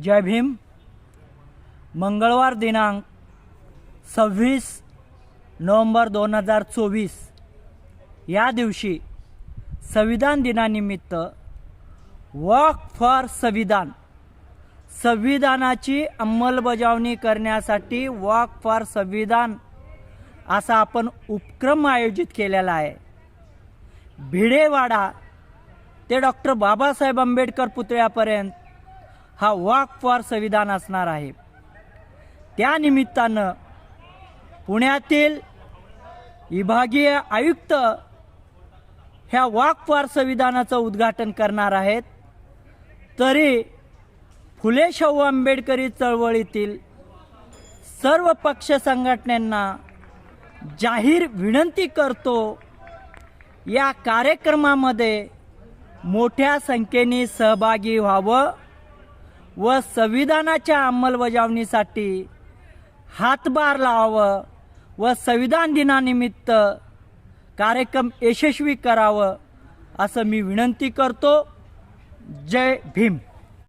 जय भीम. मंगळवार दिनांक सव्वीस नोव्हेंबर दोन हजार चोवीस. या दिवशी संविधान दिनानिमित्त वॉक फॉर संविधान. संविधानाची अंमलबजावणी करण्यासाठी वॉक फॉर संविधान असा आपण उपक्रम आयोजित केलेला आहे. भिडेवाडा ते डॉक्टर बाबासाहेब आंबेडकर पुतळ्यापर्यंत हा वॉक फॉर संविधान असणार आहे. त्या निमित्तानं पुण्यातील विभागीय आयुक्त ह्या वॉक फॉर संविधानाचं उद्घाटन करणार आहेत. तरी फुले शाहू आंबेडकरी चळवळीतील सर्व पक्ष संघटनांना जाहीर विनंती करतो या कार्यक्रमामध्ये मोठ्या संख्येने सहभागी व्हावं. व संविधानाच्या अंमलबजावणीसाठी हातभार लावावं व संविधान दिनानिमित्त कार्यक्रम यशस्वी करावं असं मी विनंती करतो. जय भीम.